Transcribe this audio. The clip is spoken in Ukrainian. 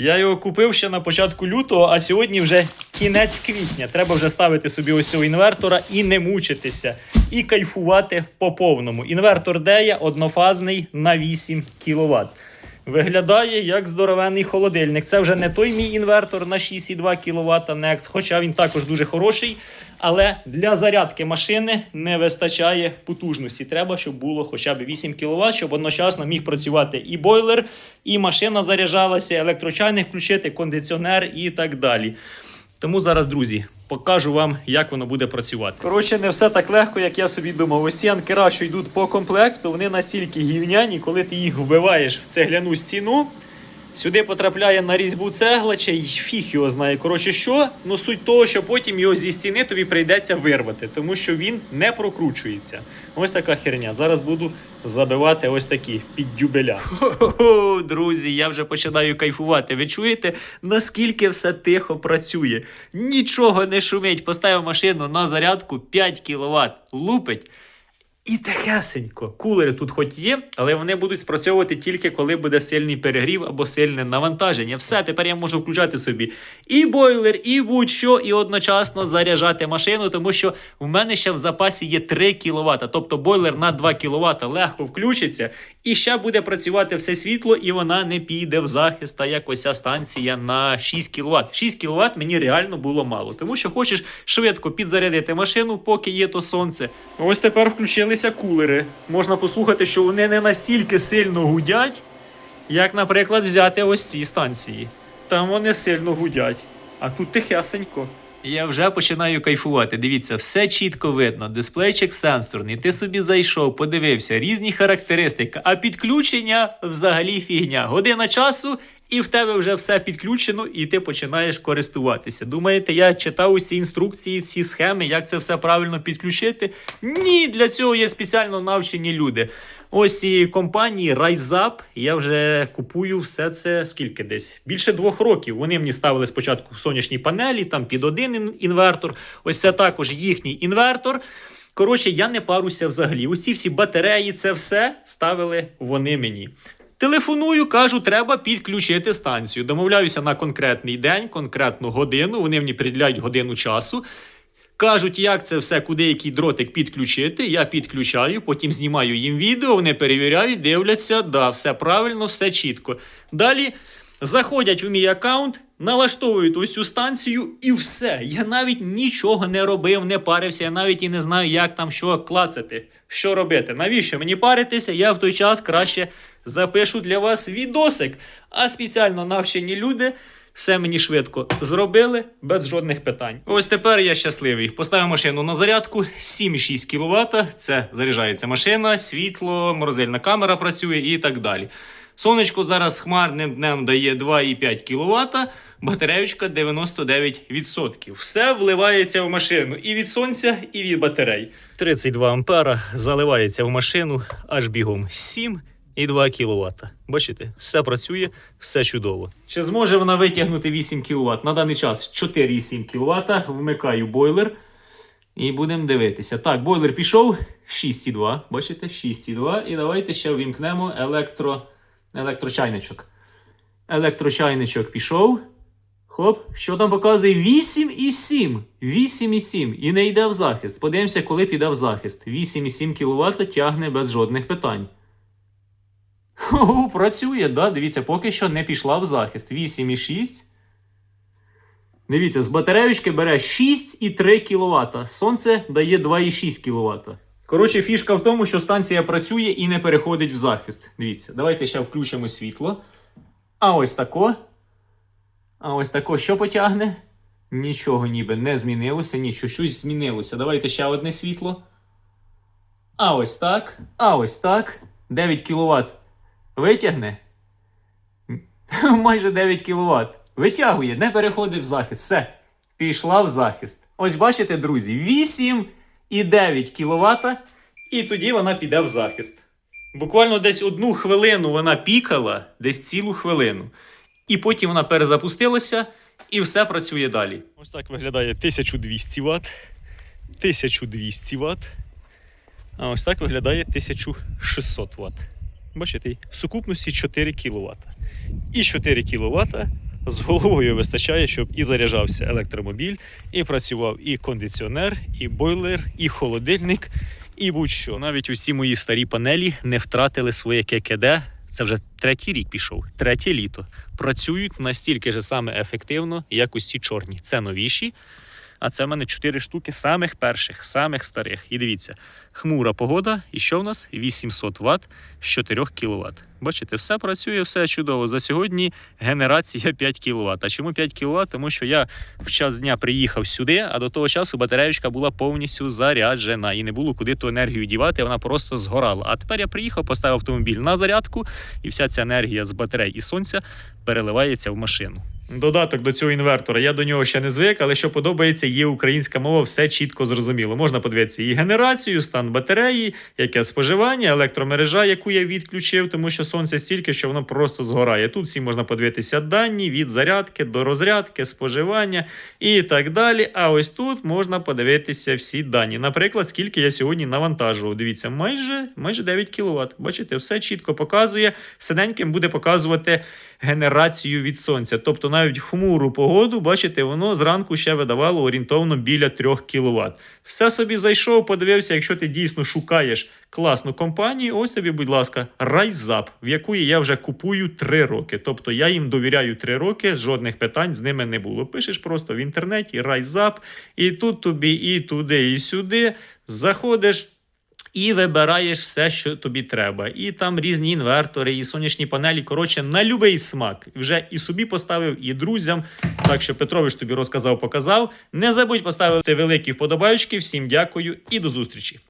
Я його купив ще на початку лютого, а сьогодні вже кінець квітня. Треба вже ставити собі ось цього інвертора і не мучитися, і кайфувати по повному. Інвертор Дея однофазний на 8 кВт. Виглядає як здоровенний холодильник. Це вже не той мій інвертор на 6,2 кВт Nex, хоча він також дуже хороший. Але для зарядки машини не вистачає потужності. Треба, щоб було хоча б 8 кВт, щоб одночасно міг працювати і бойлер, і машина заряджалася, електрочайник включити, кондиціонер і так далі. Тому зараз, друзі, покажу вам, як воно буде працювати. Коротше, не все так легко, як я собі думав. Ось ці анкера, що йдуть по комплекту, вони настільки гівняні, коли ти їх вбиваєш в цегляну стіну. Сюди потрапляє на різьбу цегла, чи фіг його знає. Коротше, що? Ну суть того, що потім його зі стіни тобі прийдеться вирвати, тому що він не прокручується. Ось така херня. Зараз буду забивати ось такі піддюбеля. Хо-хо, друзі, я вже починаю кайфувати. Ви чуєте, наскільки все тихо працює? Нічого не шумить. Поставив машину на зарядку 5 кВт. Лупить. І тихесенько. Кулери тут хоч є, але вони будуть спрацьовувати тільки коли буде сильний перегрів або сильне навантаження. Все, тепер я можу включати собі і бойлер, і будь-що, і одночасно заряджати машину, тому що в мене ще в запасі є 3 кВт. Тобто бойлер на 2 кВт легко включиться, і ще буде працювати все світло, і вона не піде в захист, а як ось ця станція на 6 кВт. 6 кВт мені реально було мало, тому що хочеш швидко підзарядити машину, поки є то сонце. Ось тепер включилися кулери. Можна послухати, що вони не настільки сильно гудять, як, наприклад, взяти ось ці станції. Там вони сильно гудять, а тут тихесенько. Я вже починаю кайфувати. Дивіться, все чітко видно. Дисплейчик сенсорний. Ти собі зайшов, подивився, різні характеристики, а підключення взагалі фігня. Година часу. І в тебе вже все підключено, і ти починаєш користуватися. Думаєте, я читав усі інструкції, всі схеми, як це все правильно підключити? Ні, для цього є спеціально навчені люди. Ось цієї компанії RiseUp я вже купую все це скільки десь більше двох років. Вони мені ставили спочатку сонячні панелі, там під один інвертор. Ось це також їхній інвертор. Коротше, я не паруся взагалі. Усі всі батареї, це все ставили вони мені. Телефоную, кажу, треба підключити станцію. Домовляюся на конкретний день, конкретну годину. Вони мені приділяють годину часу. Кажуть, як це все, куди який дротик підключити. Я підключаю, потім знімаю їм відео, вони перевіряють, дивляться, да, все правильно, все чітко. Далі заходять в мій аккаунт, налаштовують ось цю станцію і все. Я навіть нічого не робив, не парився, я навіть і не знаю, як там що клацати, що робити. Навіщо мені паритися? Я в той час краще запишу для вас відосик. А спеціально навчені люди. Все мені швидко зробили без жодних питань. Ось тепер я щасливий. Поставив машину на зарядку 7,6 кВт. Це заряджається машина, світло, морозильна камера працює і так далі. Сонечко зараз хмарним днем дає 2,5 кВт, батареючка 99%. Все вливається в машину і від сонця, і від батарей. 32 ампера заливається в машину аж бігом 7 і 2 кВт. Бачите, все працює, все чудово. Чи зможе вона витягнути 8 кВт? На даний час 4,7 кВт. Вмикаю бойлер. І будемо дивитися. Так, бойлер пішов 6,2. Бачите, 6,2. І давайте ще ввімкнемо електро... електрочайничок. Електрочайничок пішов. Хоп, що там показує? 8,7. 8,7. І не йде в захист. Подивимося, коли піде в захист. 8,7 кВт тягне без жодних питань. Хо, працює, да? Дивіться, поки що не пішла в захист. 8,6. Дивіться, з батареючки бере 6,3 кВт. Сонце дає 2,6 кВт. Коротше, фішка в тому, що станція працює і не переходить в захист. Дивіться, давайте ще включимо світло. А ось тако. А ось тако що потягне? Нічого ніби не змінилося, ні, щось змінилося. Давайте ще одне світло. А ось так. А ось так. 9 кВт витягне. Майже 9 кВт. Витягує, не переходить в захист. Все. Пішла в захист. Ось бачите, друзі, 8 і 9 кВт, і тоді вона піде в захист. Буквально десь одну хвилину вона пікала, десь цілу хвилину. І потім вона перезапустилася, і все працює далі. Ось так виглядає 1200 Вт, 1200 Вт. А ось так виглядає 1600 Вт. Бачите, в сукупності 4 кВт. І 4 кВт з головою вистачає, щоб і заряджався електромобіль, і працював і кондиціонер, і бойлер, і холодильник, і будь-що. Навіть усі мої старі панелі не втратили своє ККД. Це вже третій рік пішов, третє літо. Працюють настільки ж саме ефективно, як усі чорні. Це новіші. А це в мене 4 штуки самих перших, самих старих. І дивіться, хмура погода, і що в нас? 800 Вт з 4 кВт. Бачите, все працює, все чудово. За сьогодні генерація 5 кВт. А чому 5 кВт? Тому що я в час дня приїхав сюди, а до того часу батареєчка була повністю заряджена і не було куди ту енергію дівати, вона просто згорала. А тепер я приїхав, поставив автомобіль на зарядку, і вся ця енергія з батарей і сонця переливається в машину. Додаток до цього інвертора. Я до нього ще не звик, але що подобається, є українська мова, все чітко зрозуміло. Можна подивитися і генерацію, стан батареї, яке споживання, електромережа, яку я відключив, тому що сонце стільки, що воно просто згорає. Тут всі можна подивитися дані від зарядки до розрядки, споживання і так далі. А ось тут можна подивитися всі дані. Наприклад, скільки я сьогодні навантажував. Дивіться, майже майже 9 кВт. Бачите, все чітко показує. Синеньким буде показувати генерацію від сонця. Тобто навіть хмуру погоду, бачите, воно зранку ще видавало орієнтовно біля 3 кВт. Все собі зайшов, подивився, якщо ти дійсно шукаєш класну компанію, ось тобі, будь ласка, Райзап, в яку я вже купую 3 роки. Тобто я їм довіряю 3 роки, жодних питань з ними не було. Пишеш просто в інтернеті Райзап, і тут тобі, і туди, і сюди. Заходиш. І вибираєш все, що тобі треба. І там різні інвертори, і сонячні панелі. Коротше, на любий смак. Вже і собі поставив, і друзям. Так що Петрович тобі розказав, показав. Не забудь поставити великі вподобайки. Всім дякую і до зустрічі.